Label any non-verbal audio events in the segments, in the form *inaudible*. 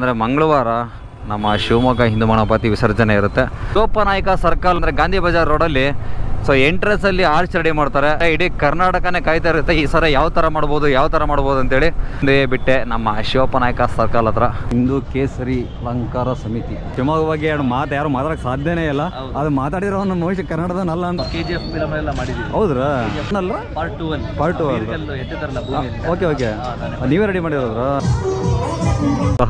ಅಂದರೆ ಮಂಗಳವಾರ ನಮ್ಮ ಶಿವಮೊಗ್ಗ ಹಿಂದೂ ಮಣಪತಿ ವಿಸರ್ಜನೆ ಇರುತ್ತೆ. ನಾಯಕ ಸರ್ಕಲ್ ಅಂದರೆ ಗಾಂಧಿ ಬಜಾರ್ ರೋಡಲ್ಲಿ ಸೊ ಎಂಟ್ರೆನ್ಸಲ್ಲಿ ಆರ್ಚ್ ರೆಡಿ ಮಾಡ್ತಾರೆ. ಇಡೀ ಕರ್ನಾಟಕನೇ ಕಾಯ್ತಾ ಇರುತ್ತೆ ಈ ಸರ ಯಾವ ತರ ಮಾಡ್ಬೋದು ಯಾವ ತರ ಮಾಡ್ಬೋದು ಅಂತೇಳಿ. ಬಿಟ್ಟೆ ನಮ್ಮ ಶಿವಪ್ಪನಾಯಕ ಸರ್ಕಲ್ ಹತ್ರ. ಹಿಂದೂ ಕೇಸರಿ ಅಲಂಕಾರ ಸಮಿತಿ. ಶಿವಮೊಗ್ಗ ಬಗ್ಗೆ ಎರಡು ಮಾತು ಯಾರು ಮಾತಾಡಕ್ಕೆ ಸಾಧ್ಯನೇ ಇಲ್ಲ. ಅದು ಮಾತಾಡಿರೋ ನಮ್ಮ ಮನುಷ್ಯ ಕನ್ನಡದನಲ್ಲ ಅಂತ. ಕೆ ಜಿ ಎಫ್ ಫಿಲಮ್ ಎಲ್ಲ ಮಾಡಿದ್ದೀವಿ. ಹೌದ್ರಾ? ಅಲ್ಲ. ಪಾರ್ಟ್ ಟೂ ಅಲ್ಲಿ ಪಾರ್ಟ್ ಟು ಭೂಮಿ ಓಕೆ ಓಕೆ ನೀವೇ ready ಮಾಡಿರೋದ್ರ?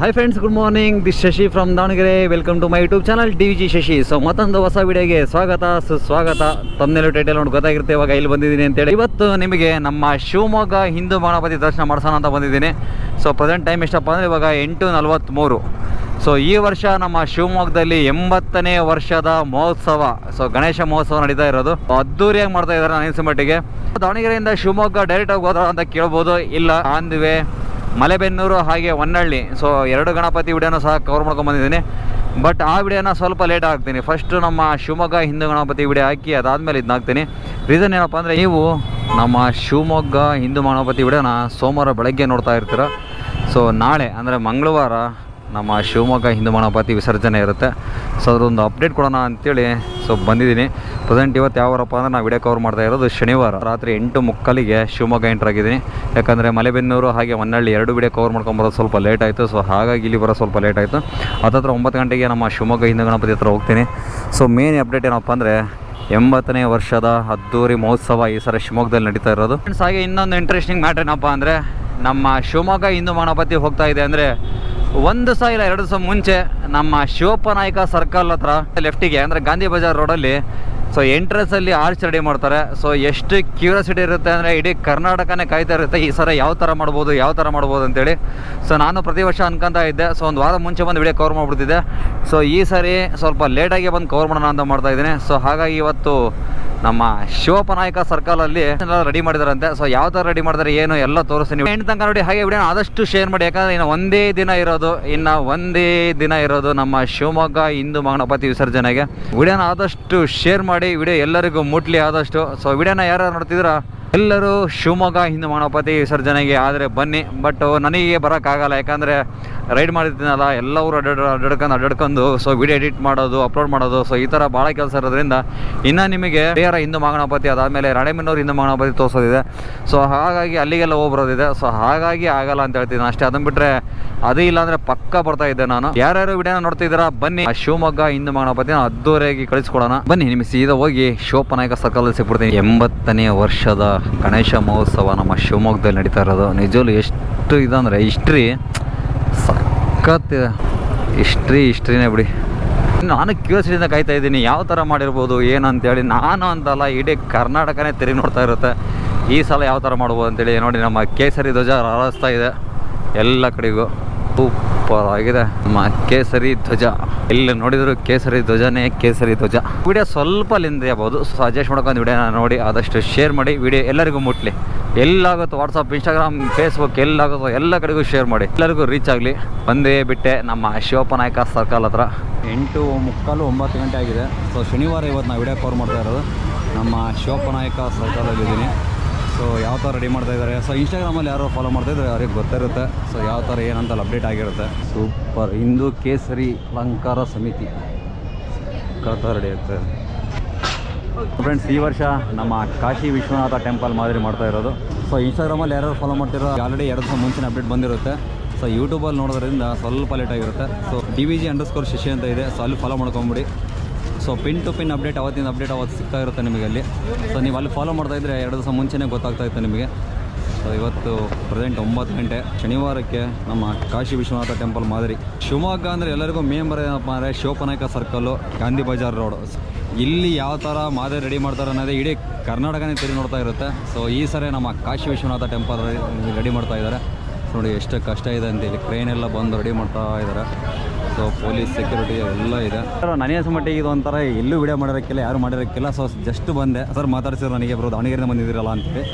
Hi friends good morning this Shashi from Davanagere welcome to my YouTube channel D V G Shashi so ಮತ್ತೊಂದು ಹೊಸ ವಿಡಿಯೋಗೆ ಸ್ವಾಗತ ಸುಸ್ವಾಗತ. ತಮ್ಮನೆಲ್ಲ ಟೈಟಲ್ ನೋಡಿ ಗೊತ್ತಾಗಿರುತ್ತೆ, ಇವಾಗ ಇಲ್ಲಿ ಬಂದಿದ್ದೀನಿ ಅಂತೇಳಿ. ಇವತ್ತು ನಿಮಗೆ ನಮ್ಮ ಶಿವಮೊಗ್ಗ ಹಿಂದೂ ಗಣಪತಿ ದರ್ಶನ ಮಾಡಿಸೋಣ ಅಂತ ಬಂದಿದ್ದೀನಿ. ಸೊ ಪ್ರೆಸೆಂಟ್ ಟೈಮ್ ಎಷ್ಟಪ್ಪ ಅಂದರೆ ಇವಾಗ ಎಂಟು ನಲ್ವತ್ತ್ಮೂರು ಸೊ ಈ ವರ್ಷ ನಮ್ಮ ಶಿವಮೊಗ್ಗದಲ್ಲಿ ಎಂಬತ್ತನೇ ವರ್ಷದ ಮಹೋತ್ಸವ. ಸೊ ಗಣೇಶ ಮಹೋತ್ಸವ ನಡೀತಾ ಇರೋದು. ಅದ್ದೂರಿಯಾಗಿ ಮಾಡ್ತಾ ಇದ್ದಾರೆ ನಾನು ಅನಿಸಿದ ಮಟ್ಟಿಗೆ. ದಾವಣಗೆರೆಯಿಂದ ಶಿವಮೊಗ್ಗ ಡೈರೆಕ್ಟಾಗಿ ಹೋದ ಅಂತ ಕೇಳ್ಬೋದು. ಇಲ್ಲ ಆಂದಿವೆ ಮಲೆಬೆನ್ನೂರು ಹಾಗೆ ಹೊನ್ನಳ್ಳಿ ಸೊ ಎರಡು ಗಣಪತಿ ವಿಡಿಯೋನ ಸಹ ಕವರ್ ಮಾಡ್ಕೊಂಡು ಬಂದಿದ್ದೀನಿ. ಬಟ್ ಆ ವಿಡಿಯೋನ ಸ್ವಲ್ಪ ಲೇಟ್ ಹಾಕ್ತೀನಿ ಫಸ್ಟ್ ನಮ್ಮ ಶಿವಮೊಗ್ಗ ಹಿಂದೂ ಗಣಪತಿ ವಿಡಿಯೋ ಹಾಕಿ ಅದಾದಮೇಲೆ ಇದನ್ನ ಹಾಕ್ತೀನಿ ರೀಸನ್ ಏನಪ್ಪ ಅಂದರೆ ನೀವು ನಮ್ಮ ಶಿವಮೊಗ್ಗ ಹಿಂದೂ ಗಣಪತಿ ವಿಡಿಯೋನ ಸೋಮವಾರ ಬೆಳಗ್ಗೆ ನೋಡ್ತಾ ಇರ್ತೀರ. ಸೊ ನಾಳೆ, ಅಂದರೆ ಮಂಗಳವಾರ ನಮ್ಮ ಶಿವಮೊಗ್ಗ ಹಿಂದೂ ಗಣಪತಿ ವಿಸರ್ಜನೆ ಇರುತ್ತೆ. ಸೊ ಅದರೊಂದು ಅಪ್ಡೇಟ್ ಕೊಡೋಣ ಅಂತೇಳಿ ಸೊ ಬಂದಿದ್ದೀನಿ. ಪ್ರೆಸೆಂಟ್ ಇವತ್ತು ಯಾವಾರಪ್ಪ ಅಂದರೆ ನಾವು ವಿಡಿಯೋ ಕವರ್ ಮಾಡ್ತಾ ಇರೋದು ಶನಿವಾರ ರಾತ್ರಿ ಎಂಟು ಮುಕ್ಕಲಿಗೆ ಶಿವಮೊಗ್ಗ ಎಂಟ್ರಾಗಿದ್ದೀನಿ ಯಾಕಂದರೆ ಮಲೆಬೆನ್ನೂರು ಹಾಗೆ ಹೊನ್ನಳ್ಳಿ ಎರಡು ವಿಡಿಯೋ ಕವರ್ ಮಾಡ್ಕೊಂಬರೋದು ಸ್ವಲ್ಪ ಲೇಟ್ ಆಯಿತು. ಸೊ ಹಾಗಾಗಿ ಇಲ್ಲಿ ಬರೋ ಸ್ವಲ್ಪ ಲೇಟ್ ಆಯಿತು. ಹತ್ತತ್ರ ಒಂಬತ್ತು ಗಂಟೆಗೆ ನಮ್ಮ ಶಿವಮೊಗ್ಗ ಹಿಂದೂ ಗಣಪತಿ ಹತ್ರ ಹೋಗ್ತೀನಿ. ಸೊ ಮೇನ್ ಅಪ್ಡೇಟ್ ಏನಪ್ಪ ಅಂದರೆ ಎಂಬತ್ತನೇ ವರ್ಷದ ಅದ್ದೂರಿ ಮಹೋತ್ಸವ ಈ ಸರ ಶಿವಮೊಗ್ಗದಲ್ಲಿ ನಡೀತಾ ಇರೋದು. ಫ್ರೆಂಡ್ಸ್ ಹಾಗೆ ಇನ್ನೊಂದು ಇಂಟ್ರೆಸ್ಟಿಂಗ್ ಮ್ಯಾಟ್ರ್ ಏನಪ್ಪ ಅಂದರೆ ನಮ್ಮ ಶಿವಮೊಗ್ಗ ಹಿಂದೂ ಗಣಪತಿ ಹೋಗ್ತಾ ಇದೆ ಅಂದರೆ ಒಂದು ಸಹ ಇಲ್ಲ ಎರಡು ದಿವಸ ಮುಂಚೆ ನಮ್ಮ ಶಿವಪ್ಪ ನಾಯಕ ಸರ್ಕಲ್ ಹತ್ರ ಲೆಫ್ಟಿಗೆ ಅಂದರೆ ಗಾಂಧಿ ಬಜಾರ್ ರೋಡಲ್ಲಿ ಸೊ ಎಂಟ್ರೆನ್ಸಲ್ಲಿ ಆರ್ಚ್ ರೆಡಿ ಮಾಡ್ತಾರೆ. ಸೊ ಎಷ್ಟು ಕ್ಯೂರಿಯಾಸಿಟಿ ಇರುತ್ತೆ ಅಂದರೆ ಇಡೀ ಕರ್ನಾಟಕನೇ ಕಾಯ್ತಾ ಇರುತ್ತೆ, ಈ ಸಲ ಯಾವ ಥರ ಮಾಡ್ಬೋದು, ಯಾವ ಥರ ಮಾಡ್ಬೋದು ಅಂತೇಳಿ. ಸೊ ನಾನು ಪ್ರತಿ ವರ್ಷ ಅನ್ಕೊಂತ ಇದ್ದೆ. ಸೊ ಒಂದು ವಾರ ಮುಂಚೆ ಬಂದು ವಿಡಿಯೋ ಕವರ್ ಮಾಡ್ಬಿಡ್ತಿದ್ದೆ ಸೊ ಈ ಸರಿ ಸ್ವಲ್ಪ ಲೇಟಾಗಿ ಬಂದು ಕವರ್ ಮಾಡೋಣ ಅಂತ ಮಾಡ್ತಾ ಇದ್ದೀನಿ. ಸೊ ಹಾಗಾಗಿ ಇವತ್ತು ನಮ್ಮ ಶಿವಪ್ಪ ನಾಯಕ ಸರ್ಕಲಲ್ಲಿ ರೆಡಿ ಮಾಡಿದಾರಂತೆ. ಸೊ ಯಾವ ಥರ ರೆಡಿ ಮಾಡಿದಾರೆ, ಏನು ಎಲ್ಲ ತೋರಿಸ್ತೀನಿ. ಎಂಟು ತನಕ ನೋಡಿ ಹಾಗೆ ವಿಡಿಯೋ ಆದಷ್ಟು ಶೇರ್ ಮಾಡಿ. ಯಾಕಂದ್ರೆ ಇನ್ನು ಒಂದೇ ದಿನ ಇರೋದು, ಇನ್ನು ಒಂದೇ ದಿನ ಇರೋದು ನಮ್ಮ ಶಿವಮೊಗ್ಗ ಹಿಂದೂ ಮಗಣಪತಿ ವಿಸರ್ಜನೆಗೆ. ವಿಡಿಯೋನ ಆದಷ್ಟು ಶೇರ್ ಮಾಡಿ. ವಿಡಿಯೋ ಎಲ್ಲರಿಗೂ ಮುಟ್ಲಿ ಆದಷ್ಟು. ಸೊ ವಿಡಿಯೋನ ಯಾರು ನೋಡ್ತಿದ್ದೀರಾ? ಎಲ್ಲರೂ ಶಿವಮೊಗ್ಗ ಹಿಂದೂ ಗಣಪತಿ ವಿಸರ್ಜನೆಗೆ ಆದರೆ ಬನ್ನಿ ಬಟ್ ನನಗೆ ಬರೋಕ್ಕಾಗಲ್ಲ, ಯಾಕಂದರೆ ರೈಡ್ ಮಾಡಿರ್ತೀನಲ್ಲ ಎಲ್ಲರೂ ಊರು ಅಡ್ಡಾಡ್ ಅಡ್ಡಾಡ್ಕೊಂಡು ಅಡ್ಡಾಡ್ಕೊಂಡು ಸೊ ವಿಡಿಯೋ ಎಡಿಟ್ ಮಾಡೋದು ಅಪ್ಲೋಡ್ ಮಾಡೋದು ಸೊ ಈ ಥರ ಭಾಳ ಕೆಲಸ ಇರೋದ್ರಿಂದ ಇನ್ನು ನಿಮಗೆ ಬೇರೆ ಹಿಂದೂ ಮಹಾಗಣಪತಿ ಅದಾದಮೇಲೆ ರಾಣೆಬೆನ್ನೂರು ಹಿಂದೂ ಮಹಾಗಣಪತಿ ತೋರಿಸೋದಿದೆ. ಸೊ ಹಾಗಾಗಿ ಅಲ್ಲಿಗೆಲ್ಲ ಹೋಗ್ಬರೋದಿದೆ. ಸೊ ಹಾಗಾಗಿ ಆಗಲ್ಲ ಅಂತ ಹೇಳ್ತೀನಿ ಅಷ್ಟೇ, ಅದನ್ನು ಬಿಟ್ಟರೆ ಅದೇ ಇಲ್ಲಾಂದರೆ ಪಕ್ಕ ಬರ್ತಾ ಇದ್ದೆ ನಾನು. ಯಾರ್ಯಾರು ವಿಡಿಯೋನ ನೋಡ್ತಿದ್ದೀರಾ, ಬನ್ನಿ. ಶಿವಮೊಗ್ಗ ಹಿಂದೂ ಮಹಾಗಣಪತಿನ ಅದ್ದೂರಿಯಾಗಿ ಕಳಿಸ್ಕೊಡೋಣ. ಬನ್ನಿ, ನಿಮಗೆ ಸೀದಾ ಹೋಗಿ ಶಿವಪ್ಪನಾಯಕ ಸರ್ಕಲ್ ಸಿಗ್ಬಿಡ್ತೀನಿ. ಎಂಬತ್ತನೇ ವರ್ಷದ ಗಣೇಶ ಮಹೋತ್ಸವ ನಮ್ಮ ಶಿವಮೊಗ್ಗದಲ್ಲಿ ನಡೀತಾ ಇರೋದು. ನಿಜವಲ್ಲೂ ಎಷ್ಟು ಇದಂದರೆ ಹಿಸ್ಟ್ರಿ ಸಖತ್ ಹಿಸ್ಟ್ರಿ ಹಿಸ್ಟ್ರಿನೇ ಬಿಡಿ. ನಾನು ಕ್ಯೂರಿಯಾಸಿಟಿಯಿಂದ ಕಾಯ್ತಾ ಇದ್ದೀನಿ, ಯಾವ ಥರ ಮಾಡಿರ್ಬೋದು, ಏನು ಅಂತೇಳಿ. ನಾನು ಅಂತಲ್ಲ, ಇಡೀ ಕರ್ನಾಟಕನೇ ತಿರುಗಿ ನೋಡ್ತಾ ಇರುತ್ತೆ. ಈ ಸಲ ಯಾವ ಥರ ಮಾಡ್ಬೋದು ಅಂತೇಳಿ. ನೋಡಿ, ನಮ್ಮ ಕೇಸರಿ ಧ್ವಜ ರಾರಿಸ್ತಾ ಇದೆ ಎಲ್ಲ ಕಡೆಗೂ. ಸೂಪರ್ ಆಗಿದೆ ನಮ್ಮ ಕೇಸರಿ ಧ್ವಜ. ಎಲ್ಲಿ ನೋಡಿದ್ರು ಕೇಸರಿ ಧ್ವಜನೇ ಕೇಸರಿ ಧ್ವಜ. ವಿಡಿಯೋ ಸ್ವಲ್ಪ ಲಿಂದ ಸಜೆಸ್ಟ್ ಮಾಡ್ಕೊಂಡು ವಿಡಿಯೋನ ನೋಡಿ, ಆದಷ್ಟು ಶೇರ್ ಮಾಡಿ. ವಿಡಿಯೋ ಎಲ್ಲರಿಗೂ ಮುಟ್ಲಿ. ಎಲ್ಲಾಗುತ್ತೋ ವಾಟ್ಸಪ್ ಇನ್ಸ್ಟಾಗ್ರಾಮ್ ಫೇಸ್ಬುಕ್ ಎಲ್ಲಾಗುತ್ತೋ ಎಲ್ಲ ಕಡೆಗೂ ಶೇರ್ ಮಾಡಿ. ಎಲ್ಲರಿಗೂ ರೀಚ್ ಆಗಲಿ. ಬಂದೇ ಬಿಟ್ಟೆ ನಮ್ಮ ಶಿವಪ್ಪ ನಾಯಕ ಸರ್ಕಲ್ ಹತ್ರ. ಎಂಟು ಮುಕ್ಕಾಲು ಒಂಬತ್ತು ಗಂಟೆ ಆಗಿದೆ. ಸೊ ಶನಿವಾರ ಇವತ್ತು ನಾವು ವಿಡಿಯೋ ಕವರ್ ಮಾಡ್ತಾ ಇರೋದು. ನಮ್ಮ ಶಿವಪ್ಪ ನಾಯಕ ಸರ್ಕಲಲ್ಲಿ ಇದ್ದೀನಿ ಸೊ ಯಾವ ಥರ ರೆಡಿ ಮಾಡ್ತಾ ಇದ್ದಾರೆ ಸೊ ಇನ್ಸ್ಟಾಗ್ರಾಮಲ್ಲಿ ಯಾರೋ ಫಾಲೋ ಮಾಡ್ತಾ ಇದ್ದಾರೆ ಅವ್ರಿಗೆ ಗೊತ್ತಿರುತ್ತೆ. ಸೊ ಯಾವ ಥರ ಏನಂತ ಅಪ್ಡೇಟ್ ಆಗಿರುತ್ತೆ. ಸೂಪರ್ ಹಿಂದೂ ಕೇಸರಿ ಅಲಂಕಾರ ಸಮಿತಿ. ಕರ್ತಾ ರೆಡಿ ಆಗ್ತದೆ ಫ್ರೆಂಡ್ಸ್ ಈ ವರ್ಷ ನಮ್ಮ ಕಾಶಿ ವಿಶ್ವನಾಥ ಟೆಂಪಲ್ ಮಾದರಿ ಮಾಡ್ತಾ ಇರೋದು. ಸೊ ಇನ್ಸ್ಟಾಗ್ರಾಮಲ್ಲಿ ಯಾರು ಫಾಲೋ ಮಾಡ್ತಿರೋ ಆಲ್ರೆಡಿ ಎರಡು ದಿವಸ ಮುಂಚಿನ ಅಪ್ಡೇಟ್ ಬಂದಿರುತ್ತೆ. ಸೊ ಯೂಟ್ಯೂಬಲ್ಲಿ ನೋಡೋದ್ರಿಂದ ಸ್ವಲ್ಪ ಲೇಟ್ ಆಗಿರುತ್ತೆ. So D V G underscore Shishya ಅಂತ ಇದೆ. ಸೊ ಅಲ್ಲಿ ಫಾಲೋ ಮಾಡ್ಕೊಂಬಿಡಿ. So pin to pin update ಅವತ್ತಿಂದ ಅಪ್ಡೇಟ್ ಅವತ್ತು ಸಿಗ್ತಾ ಇರುತ್ತೆ ನಿಮಗೆ ಅಲ್ಲಿ. ಸೊ ನೀವು ಅಲ್ಲಿ ಫಾಲೋ ಮಾಡ್ತಾ ಇದ್ದರೆ ಎರಡು ದಿವಸ ಮುಂಚೆನೇ ಗೊತ್ತಾಗ್ತಾ ಇತ್ತು ನಿಮಗೆ. ಸೊ ಇವತ್ತು ಪ್ರೆಸೆಂಟ್ ಒಂಬತ್ತು ಗಂಟೆ, ಶನಿವಾರಕ್ಕೆ ನಮ್ಮ ಕಾಶಿ ವಿಶ್ವನಾಥ ಟೆಂಪಲ್ ಮಾದರಿ. ಶಿವಮೊಗ್ಗ ಅಂದರೆ ಎಲ್ಲರಿಗೂ ಮೇನ್ ಬರೋದೇನಪ್ಪ ಅಂದರೆ ಶಿವಪನಾಯಕ ಸರ್ಕಲ್ಲು ಗಾಂಧಿ ಬಜಾರ್ ರೋಡ್ ಇಲ್ಲಿ ಯಾವ ಥರ ಮಾದರಿ ರೆಡಿ ಮಾಡ್ತಾರೆ ಅನ್ನೋದೇ ಇಡೀ ಕರ್ನಾಟಕನೇ ತಿರುಗಿ ನೋಡ್ತಾ ಇರುತ್ತೆ. ಸೊ ಈ ಸರಿ ನಮ್ಮ ಕಾಶಿ ವಿಶ್ವನಾಥ ಟೆಂಪಲ್ ರೆಡಿ ಮಾಡ್ತಾ ಇದ್ದಾರೆ. ನೋಡಿ, ಎಷ್ಟು ಕಷ್ಟ ಇದೆ ಅಂತ ಕ್ರೇನ್ ಎಲ್ಲ ಬಂದು ರೆಡಿ ಮಾಡ್ತಾ ಇದ್ದಾರೆ. ಸೊ ಪೊಲೀಸ್ ಸೆಕ್ಯೂರಿಟಿ ಎಲ್ಲ ಇದೆ. ಸರ್ ನನಗೆ ಮಟ್ಟಿಗೆ ಇದು ಒಂಥರ ಎಲ್ಲೂ ವಿಡಿಯೋ ಮಾಡಿರೋಕ್ಕಿಲ್ಲ, ಯಾರು ಮಾಡಿರೋಕ್ಕಿಲ್ಲ. ಸೊ ಜಸ್ಟ್ ಬಂದೆ. ಸರ್, ಮಾತಾಡ್ಸಿದ್ರು ನನಗೆ, ಬರೋದು ದಾವಣಗೆರೆಯಿಂದ ಬಂದಿದ್ದೀರಲ್ಲ ಅಂತೇಳಿ.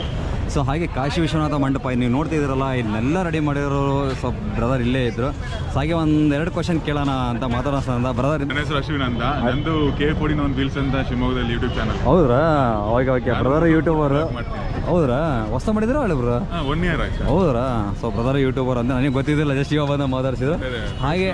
ಸೊ ಹಾಗೆ ಕಾಶಿ ವಿಶ್ವನಾಥ ಮಂಟಪ ನೀವು ನೋಡ್ತಿದ್ದೀರಲ್ಲ ಇಲ್ಲೆಲ್ಲ ರೆಡಿ ಮಾಡಿರೋ ಸ್ವಲ್ಪ ಬ್ರದರ್ ಇಲ್ಲೇ ಇದ್ರು. ಸೊ ಹಾಗೆ ಒಂದು ಎರಡು ಕ್ವಶನ್ ಕೇಳೋಣ ಅಂತ ಮಾತಾಡೋಣ ಬ್ರದರ್ ನನ್ನ ಹೆಸರು ಅಶ್ವಿನ್ ಅಂತ ನಂದು ಕೆ ಫೋರ್ಟಿನ್ ಒಂದು ವೀಲ್ಸ್ ಅಂತ ಶಿವಮೊಗ್ಗದಲ್ಲಿ ಯೂಟ್ಯೂಬ್ ಚಾನಲ್ ಹೌದ್ರಾ? ಓಕೆ ಓಕೆ ಬ್ರದರ್ ಯೂಟ್ಯೂಬರ್ ಹೌದ್ರಾ? ಹೊಸ ಮಾಡಿದ್ರ ಹಳೆ ಬ್ರ ಒನ್ ಇಯರ್ ಆಯ್ತು. ಹೌದ್ರಾ? ಸೊ ಬ್ರದರ್ ಯೂಟ್ಯೂಬರ್ ಅಂತ ನನಗೆ ಗೊತ್ತಿದ್ದಿಲ್ಲ ಜಸ್ಟ್ ಇವಾಗ ಬಂದ ಮಾತಾಡ್ಸಿದ್ರು ಹಾಗೆ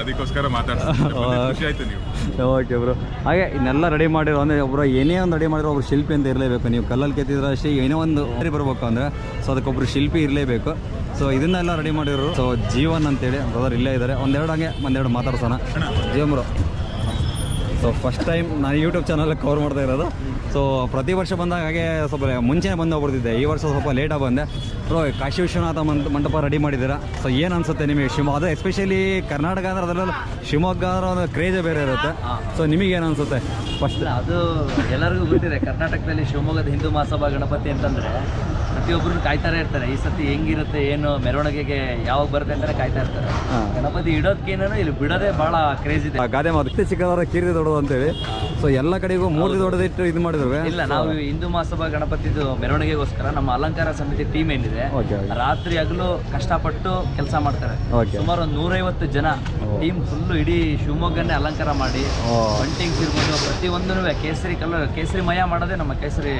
ಅದಕ್ಕೋಸ್ಕರ ಮಾತಾಡ್ತೀವಿ *laughs* ಓಕೆ ಬ್ರೋ ಹಾಗೆ ಇನ್ನೆಲ್ಲ ರೆಡಿ ಮಾಡಿರೋ ಅಂದರೆ ಒಬ್ಬರು ಏನೇ ಒಂದು ರೆಡಿ ಮಾಡಿರೋ ಒಬ್ರು ಶಿಲ್ಪಿ ಅಂತ ಇರಲೇಬೇಕು. ನೀವು ಕಲ್ಲಲ್ಲಿ ಕೆತ್ತಿದ್ರೆ ಅಷ್ಟೇ ಏನೋ ಒಂದು ಬರಬೇಕು ಅಂದರೆ ಸೊ ಅದಕ್ಕೊಬ್ರು ಶಿಲ್ಪಿ ಇರಲೇಬೇಕು. ಸೊ ಇದನ್ನೆಲ್ಲ ರೆಡಿ ಮಾಡಿರೋರು ಸೊ ಜೀವನ್ ಅಂತೇಳಿ ಬ್ರದರ್ ಇಲ್ಲೇ ಇದ್ದಾರೆ ಒಂದೆರಡು ಹಂಗೆ ಒಂದೆರಡು ಮಾತಾಡ್ಸೋಣ. Jeevan bro so first time ನಾನು ಯೂಟ್ಯೂಬ್ ಚಾನಲ್ ಕವರ್ ಮಾಡ್ತಾ ಇರೋದು. ಸೊ ಪ್ರತಿ ವರ್ಷ ಬಂದಾಗ ಹಾಗೆ ಸ್ವಲ್ಪ ಮುಂಚೆನೇ ಬಂದು ಹೋಗ್ಬಿಡ್ತಿದ್ದೆ. ಈ ವರ್ಷ ಸ್ವಲ್ಪ ಲೇಟಾಗಿ ಬಂದೆ. ಬ್ರೋ ಕಾಶಿ ವಿಶ್ವನಾಥ ಮಂಟ ಮಂಟಪ ರೆಡಿ ಮಾಡಿದ್ದೀರಾ? ಸೊ ಏನು ಅನ್ಸುತ್ತೆ ನಿಮಗೆ? ಶಿವಮೊಗ್ಗ ಅದು ಎಸ್ಪೆಷಲಿ ಕರ್ನಾಟಕ ಅಂದ್ರೆ ಅದರಲ್ಲೂ ಶಿವಮೊಗ್ಗ ಅಂದ್ರೆ ಒಂದು ಕ್ರೇಜೇ ಬೇರೆ ಇರುತ್ತೆ. ಸೊ ನಿಮಗೆ ಏನು ಅನಿಸುತ್ತೆ? ಫಸ್ಟ್ ಅದು ಎಲ್ಲರಿಗೂ ಗೊತ್ತಿದೆ. ಕರ್ನಾಟಕದಲ್ಲಿ ಶಿವಮೊಗ್ಗದ ಹಿಂದೂ ಮಹಾಸಭಾ ಗಣಪತಿ ಅಂತಂದ್ರೆ ಪ್ರತಿಯೊಬ್ಬರು ಕಾಯ್ತಾನೆ ಇರ್ತಾರೆ. ಈ ಸತಿ ಹೆಂಗಿರುತ್ತೆ ಏನು ಮೆರವಣಿಗೆಗೆ ಯಾವಾಗ ಬರುತ್ತೆ ಅಂತಾನೆ ಕಾಯ್ತಾ ಇರ್ತಾರೆ. ಗಣಪತಿ ಇಡೋದ್ಕೇನೋ ಇಲ್ಲಿ ಬಿಡೋದೇ ಬಹಳ ಕ್ರೇಜ್ ಇದೆ. ಗಾದೆ ಮಾತು ಚಿಕ್ಕದವರ ಕೀರ್ತಿ ದೊಡ್ಡದು ಅಂತೇಳಿ. ಸೊ ಎಲ್ಲ ಕಡೆಗೂ ಮೂರ್ತಿ ದೊಡ್ಡದಿಟ್ಟು ಇದು ಮಾಡಿದ್ರು ಇಲ್ಲ ನಾವು ಹಿಂದೂ ಮಹಾಸಭಾ ಗಣಪತಿದು ಮೆರವಣಿಗೆಗೋಸ್ಕರ ನಮ್ಮ ಅಲಂಕಾರ ಸಮಿತಿ ಟೀಮ್ ಏನಿದೆ ರಾತ್ರಿ ಹಗಲು ಕಷ್ಟಪಟ್ಟು ಕೆಲಸ ಮಾಡ್ತಾರೆ. ಸುಮಾರು ಒಂದು ನೂರೈವತ್ತು ಜನ ಟೀಮ್ ಫುಲ್ಲು ಇಡೀ ಶಿವಮೊಗ್ಗನೇ ಅಲಂಕಾರ ಮಾಡಿ ಪಂಟಿಂಗ್ಸ್ ಇರ್ಬೋದು ಪ್ರತಿಯೊಂದೂ ಕೇಸರಿ ಕಲರ್ ಕೇಸರಿ ಮಯ ಮಾಡೋದೇ ನಮ್ಮ ಕೇಸರಿ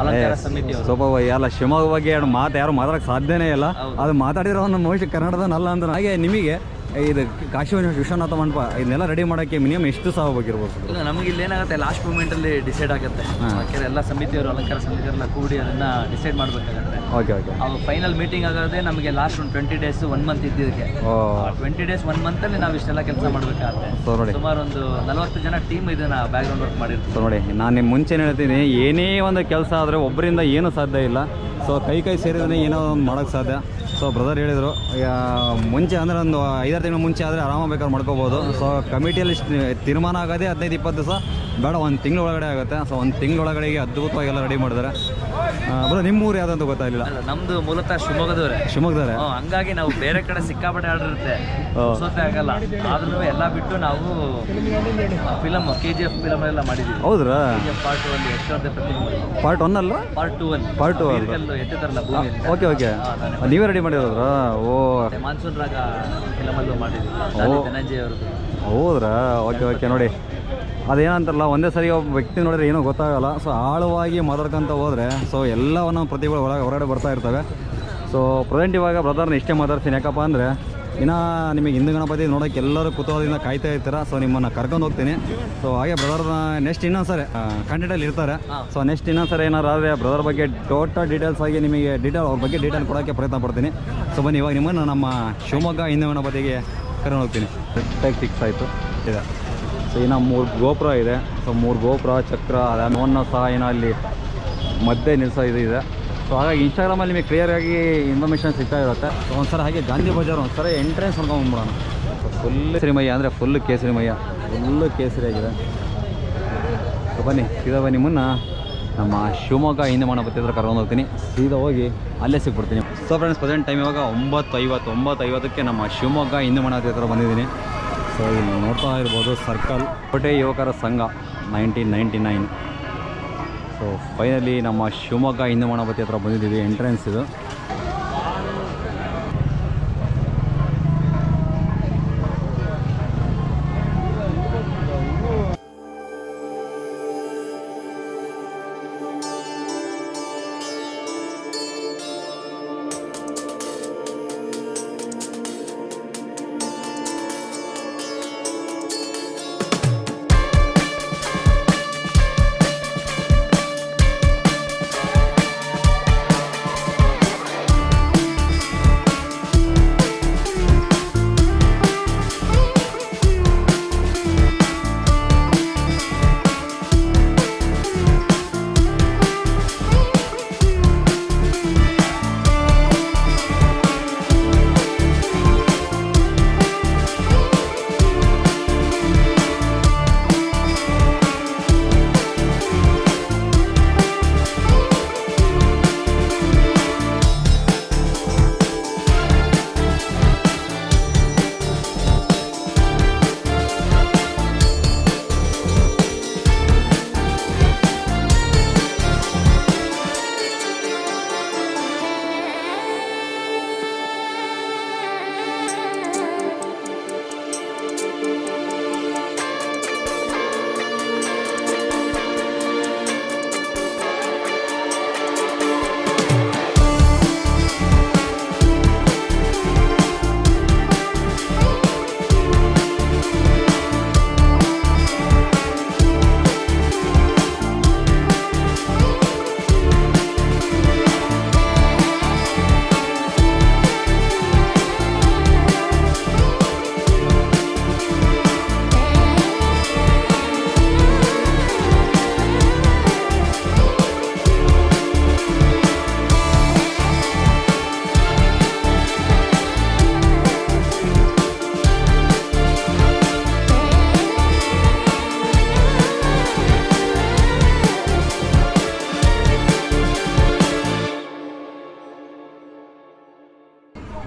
ಅಲಂಕಾರ ಸಮಿತಿ ಸ್ವಲ್ಪ ಎಲ್ಲ ಶಿವಮೊಗ್ಗ ಬಗ್ಗೆ ಎರಡು ಮಾತು ಯಾರು ಮಾತಾಡಕ್ಕೆ ಸಾಧ್ಯನೇ ಇಲ್ಲ. ಅದು ಮಾತಾಡಿರೋ ನಮ್ಮ ಕನ್ನಡದ ಕನ್ನಡದನಲ್ಲ ಅಂತ. ಹಾಗೆ ನಿಮಗೆ ಇದು ಕಾಶಿ ವಿಶ್ವನಾಥ ಮಂಟಪ ಇದನ್ನೆಲ್ಲ ರೆಡಿ ಮಾಡೋಕ್ಕೆ ಮಿನಿಮಮ್ ಎಷ್ಟು ಸಹ ಬೇಕಿರ್ಬೋದು ಇಲ್ಲ ನಮ್ಗೆ ಇಲ್ಲಿ ಏನಾಗುತ್ತೆ ಲಾಸ್ಟ್ ಮೂಮೆಂಟಲ್ಲಿ ಡಿಸೈಡ್ ಆಗುತ್ತೆ. ಯಾಕೆಂದ್ರೆ ಎಲ್ಲ ಸಮಿತಿಯವರು ಅಲಂಕಾರ ಸಮಿತಿಯವರೆಲ್ಲ ಕೂಡಿ ಅದನ್ನ ಡಿಸೈಡ್ ಮಾಡಬೇಕಾಗುತ್ತೆ. ಓಕೆ ಓಕೆ ಅವಾಗ ಫೈನಲ್ ಮೀಟಿಂಗ್ ಆಗೋದೇ ನಮಗೆ ಲಾಸ್ಟ್ ಒಂದು ಟ್ವೆಂಟಿ ಡೇಸ್ ಒನ್ ಮಂತ್ ಇದ್ದಿದ್ದಕ್ಕೆ. ಟ್ವೆಂಟಿ ಡೇಸ್ ಒನ್ ಮಂತ್ ಅಲ್ಲಿ ನಾವು ಇಷ್ಟೆಲ್ಲ ಕೆಲಸ ಮಾಡಬೇಕಾಗುತ್ತೆ. ಸುಮಾರು ಒಂದು ನಲವತ್ತು ಜನ ಟೀಮ್ ಇದನ್ನ ಬ್ಯಾಕ್ ಗ್ರೌಂಡ್ ವರ್ಕ್ ಮಾಡಿರ್ತೀವಿ ನೋಡಿ ನಾನು ನಿಮ್ಮ ಮುಂಚೆ ಹೇಳ್ತೀನಿ ಏನೇ ಒಂದು ಕೆಲಸ ಆದರೆ ಒಬ್ಬರಿಂದ ಏನೂ ಸಾಧ್ಯ ಇಲ್ಲ. ಸೊ ಕೈ ಕೈ ಸೇರಿದ್ರೆ ಏನೋ ಒಂದು ಮಾಡೋಕ್ಕೆ ಸಾಧ್ಯ. ಸೊ ಬ್ರದರ್ ಹೇಳಿದರು ಮುಂಚೆ ಅಂದರೆ ಒಂದು ಐದಾರು ತಿಂಗಳ ಮುಂಚೆ ಆದರೆ ಆರಾಮಾಗಿ ಬೇಕಾದ್ರೆ ಮಾಡ್ಕೋಬೋದು. ಸೊ ಕಮಿಟಿಯಲ್ಲಿ ತೀರ್ಮಾನ ಆಗೋದೇ ಹದಿನೈದು ಇಪ್ಪತ್ತು ದಿವಸ ಬೇಡ ಒಂದು ತಿಂಗಳ ಒಳಗಡೆ ಆಗುತ್ತೆ. ಸೊ ಒಂದು ತಿಂಗಳ ಒಳಗಡೆಗೆ ಅದ್ಭುತವಾಗಿ ಎಲ್ಲ ರೆಡಿ ಮಾಡಿದ್ರೆ ಬ್ರೋ ನಿಮ್ಮ ಊರು ಯಾವುದಂತ ಗೊತ್ತಾಗಲಿಲ್ಲ. ನಮ್ದು ಮೂಲತಃ ಶಿವಮೊಗ್ಗದವ್ರೆ. ಶಿವಮೊಗ್ಗದವ್ರೆ? ಹಂಗಾಗಿ ನಾವು ಬೇರೆ ಕಡೆ ಸಿಕ್ಕಾಪಟ್ಟೆ ಆಡಿರುತ್ತೆ. ಸೋತೆ ಆಗಲ್ಲ. ಆದ್ರೂ ಎಲ್ಲ ಬಿಟ್ಟು ನಾವು film K G F film ಎಲ್ಲ ಮಾಡಿದ್ವಿ. ಹೌದ್ರಾ? ಪಾರ್ಟ್ ಒನ್ ಎಷ್ಟು ಪ್ರತಿ ಪಾರ್ಟ್ ಒನ್ ಅಲ್ಲ? ಪಾರ್ಟ್ ಟೂ ಅಲ್ಲಿ. ಪಾರ್ಟ್ ಟೂ ಅಲ್ಲಿ. ಎತ್ತಿದಾರಲ್ಲ ಓಕೆ ಓಕೆ. ನೀವೇ ರೆಡಿ ಮಾಡಿರೋದ್ರ? ಓ. ಮಾನ್ಸೂನ್ ರಾಗ ಫಿಲಮಲ್ಲೂ ಮಾಡಿದ್ವಿ. ದಾನಿ ಧನಂಜಯ ಅವ್ರದ್ದು. ಹೌದ್ರಾ? ಓಕೆ ಓಕೆ ನೋಡಿ. ಅದೇನಂತಾರಲ್ಲ ಒಂದೇ ಸರಿ ಒಬ್ಬ ವ್ಯಕ್ತಿ ನೋಡಿದ್ರೆ ಏನೂ ಗೊತ್ತಾಗಲ್ಲ. ಸೊ ಆಳವಾಗಿ ಮಾತಾಡ್ಕೊಂತ ಹೋದ್ರೆ ಸೊ ಎಲ್ಲವನ್ನ ಪ್ರತಿಭೆಗಳು ಒಳಗೆ ಹೊರಗಡೆ ಬರ್ತಾ ಇರ್ತವೆ. ಸೊ ಪ್ರೆಸೆಂಟ್ ಇವಾಗ ಬ್ರದರ್ನ ಇಷ್ಟೇ ಮಾತಾಡ್ತೀನಿ. ಯಾಕಪ್ಪ ಅಂದರೆ ಇನ್ನು ನಿಮಗೆ ಹಿಂದೂ ಗಣಪತಿ ನೋಡೋಕ್ಕೆ ಎಲ್ಲರೂ ಕುತೂಹಲದಿಂದ ಕಾಯ್ತಾ ಇರ್ತೀರ? ಸೊ ನಿಮ್ಮನ್ನು ಕರ್ಕೊಂಡು ಹೋಗ್ತೀನಿ. ಸೊ ಹಾಗೆ ಬ್ರದರ್ನ ನೆಕ್ಸ್ಟ್ ಇನ್ನೊಂದು ಸರಿ ಕಂಟೆಂಟಲ್ಲಿ ಇರ್ತಾರೆ. ಸೊ ನೆಕ್ಸ್ಟ್ ಇನ್ನೊಂದು ಸರಿ ಏನಾರು ಆದರೆ ಬ್ರದರ್ ಬಗ್ಗೆ ಟೋಟಲ್ ಡೀಟೇಲ್ಸ್ ಆಗಿ ನಿಮಗೆ ಡೀಟೇಲ್ ಅವ್ರ ಬಗ್ಗೆ ಡೀಟೇಲ್ ಕೊಡೋಕ್ಕೆ ಪ್ರಯತ್ನ ಪಡ್ತೀನಿ. ಸೊ ಬನ್ನಿ ಇವಾಗ ನಿಮ್ಮನ್ನು ನಮ್ಮ ಶಿವಮೊಗ್ಗ ಹಿಂದೂ ಗಣಪತಿಗೆ ಕರ್ಕೊಂಡು ಹೋಗ್ತೀನಿ. ಕರೆಕ್ಟಾಗಿ ಫಿಕ್ಸ್ ಆಯಿತು. ಇದೆ. ಸೊ ಇನ್ನು ಮೂರು ಗೋಪುರ ಇದೆ. ಸೊ ಮೂರು ಗೋಪುರ ಚಕ್ರ ಅದನ್ನು ಸಹ ಏನೋ ಅಲ್ಲಿ ಮಧ್ಯೆ ನಿಲ್ಲಿಸೋ ಇದು ಇದೆ. ಸೊ ಹಾಗಾಗಿ ಇನ್ಸ್ಟಾಗ್ರಾಮಲ್ಲಿ ನಿಮಗೆ ಕ್ಲಿಯರಾಗಿ ಇನ್ಫಾರ್ಮೇಷನ್ ಸಿಗ್ತಾ ಇರುತ್ತೆ. ಸೊ ಒಂದ್ಸಲ ಹಾಗೆ ಗಾಂಧಿ ಬಜಾರ್ ಒಂದ್ಸಲ ಎಂಟ್ರೆನ್ಸ್ ನೋಡ್ಕೊಂಡ್ಬಿಡೋಣ ಫುಲ್ ಕೇಸರಿಮಯ್ಯ ಅಂದರೆ ಫುಲ್ ಕೇಸರಿಮಯ್ಯ. ಫುಲ್ಲು ಕೇಸರಿ ಆಗಿದೆ ಸೊ ಬನ್ನಿ, ಸೀದಾ ಬನ್ನಿ ಮುನ್ನ ನಮ್ಮ ಶಿವಮೊಗ್ಗ ಹಿಂದೆ ಮಾಡೋ ಬತ್ತಿದ್ರೆ ಕರ್ಕೊಂಡು ಹೋಗ್ತೀನಿ. ಸೀದಾ ಹೋಗಿ ಅಲ್ಲೇ ಸಿಗ್ಬಿಡ್ತೀನಿ. ಸೊ ಫ್ರೆಂಡ್ಸ್ ಪ್ರೆಸೆಂಟ್ ಟೈಮ್ ಇವಾಗ ಒಂಬತ್ತು ಐವತ್ತು ಒಂಬತ್ತು ಐವತ್ತಕ್ಕೆ ನಮ್ಮ ಶಿವಮೊಗ್ಗ ಹಿಂದೆ ಮಾಡೋ ಹತ್ತಿರ ಬಂದಿದ್ದೀನಿ. ಸೊ ಇಲ್ಲಿ ನೋಡ್ತಾ ಇರ್ಬೋದು ಸರ್ಕಲ್. ಕೋಟೆ ಯುವಕರ ಸಂಘ nineteen ninety nine so finally ನಮ್ಮ ಶಿವಮೊಗ್ಗ ಹಿಂದೂ ಮಣಪತಿ ಹತ್ರ ಬಂದಿದ್ದೀವಿ ಎಂಟ್ರೆನ್ಸ್ ಇದು.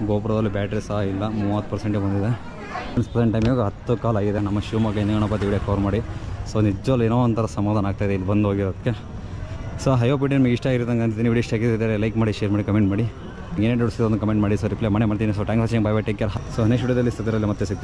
ಗೋಪುರದಲ್ಲಿ ಬ್ಯಾಟ್ರಿ ಸಹ ಇಲ್ಲ. ಮೂವತ್ತು ಪರ್ಸೆಂಟೇ ಬಂದಿದೆ. ಪ್ರೆಸೆಂಟ್ ಟೈಮ್ ಇವಾಗ ಹತ್ತು ಕಾಲ್ ಆಗಿದೆ. ನಮ್ಮ ಶಿವಮೊಗ್ಗ ಹಿಂದೆ ಗಣಪತಿ ವಿಡಿಯೋ ಕವರ್ ಮಾಡಿ. ಸೊ ನಿಜವಲ್ಲ ಏನೋ ಒಂಥರ ಸಮಾಧಾನ ಆಗ್ತಾಯಿದೆ ಇಲ್ಲಿ ಬಂದು ಹೋಗಿರೋದಕ್ಕೆ. ಸೊ ಹೈಯೋ ಬಿಡಿ ನಿಮಗೆ ಇಷ್ಟ ಆಗಿರೋದಂಗೆ ಅಂತೀನಿ ವಿಡಿಯೋ ಇಷ್ಟ ಆಗಿದ್ದರೆ ಲೈಕ್ ಮಾಡಿ ಶೇರ್ ಮಾಡಿ ಕಮೆಂಟ್ ಮಾಡಿ. ಏನೇ ಒಂದು ಕಮೆಂಟ್ ಮಾಡಿ. ಸೊ ರಿಪ್ಲೈ ಮಾಡಿ ಮಾಡ್ತೀನಿ. So thank watching bye bye take care so next ವಿಡಿಯೋದಲ್ಲಿ ಮತ್ತೆ ಸಿಗ್ತೀನಿ.